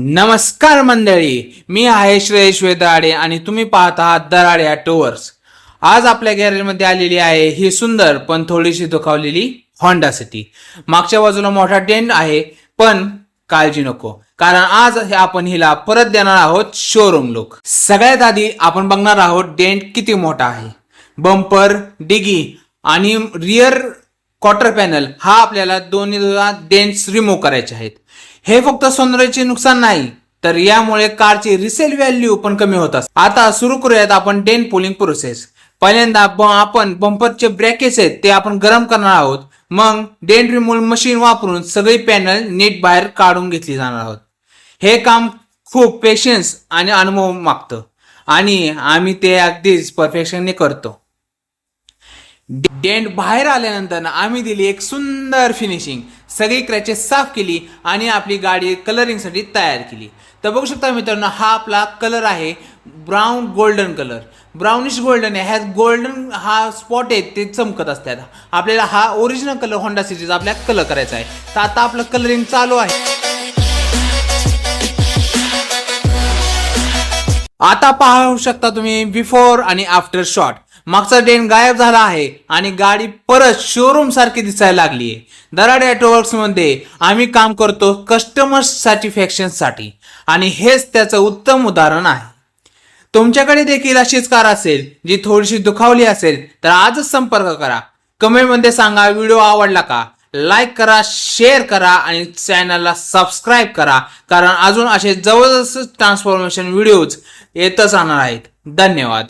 नमस्कार मंडळी मी आहे श्रेयश वेदाडे आणि तुम्ही पाहत आहात दराडे टोवर्स आज आपल्या गॅरेजमध्ये आलेली आहे ही सुंदर पण थोडीशी दुखावलेली होंडा सिटी मागच्या बाजूला मोठा डेंट आहे पण काळजी नको कारण आज हे आपण हिला परत देणार आहोत शोरूम लुक सगळ्यात आधी आपण बघणार आहोत डेंट किती मोठा आहे. बंपर डिगी आणि रिअर क्वार्टर पॅनल हा आपल्याला दोन्ही डेंट्स रिमूव्ह करायचे आहेत. हे फक्त सौंदर्याचे नुकसान नाही तर यामुळे कारची रिसेल व्हॅल्यू पण कमी होत असते. आता सुरू करूयात आपण डेंट पोलिंग प्रोसेस पहिल्यांदा आपण बंपरचे ब्रॅकेट्स आहेत ते आपण गरम करणार आहोत. मग डेंट रिमूव्ह मशीन वापरून सगळी पॅनल नीट बाहेर काढून घेतली जाणार आहोत. हे काम खूप पेशन्स आणि अनुभव मागतं. आणि आम्ही ते अगदीच परफेक्शनने करतो. डेंट बाहेर आल्यानंतर ना आम्ही दिली एक सुंदर फिनिशिंग सगळी क्रॅचेस साफ केली आणि आपली गाडी कलरिंगसाठी तयार केली. तर बघू शकता मित्रांनो हा आपला कलर आहे brown golden colour brownish golden आहे. ह्या गोल्डन हा स्पॉट आहे ते चमकत असतात. आपल्याला हा ओरिजिनल कलर होंडा सिटीचा आपल्याला कलर करायचा आहे. तर आता आपलं कलरिंग चालू आहे. आता पाहू शकता तुम्ही बिफोर आणि आफ्टर शॉट मागचा डेन गायब झाला आहे आणि गाडी परत शोरूम सारखी दिसायला लागली आहे दराडे ऑटोवर्क्समध्ये आम्ही काम करतो कस्टमर सॅटिस्फॅक्शनसाठी. आणि हेच त्याचं उत्तम उदाहरण आहे. तुमच्याकडे देखील अशीच कार असेल जी थोडीशी दुखावली असेल तर आजच संपर्क करा. कमेंटमध्ये सांगा व्हिडिओ आवडला का? लाईक करा शेअर करा आणि चॅनलला सबस्क्राईब करा. कारण अजून असे जवळजवळ ट्रान्सफॉर्मेशन व्हिडिओज येतच राहणार आहेत. धन्यवाद.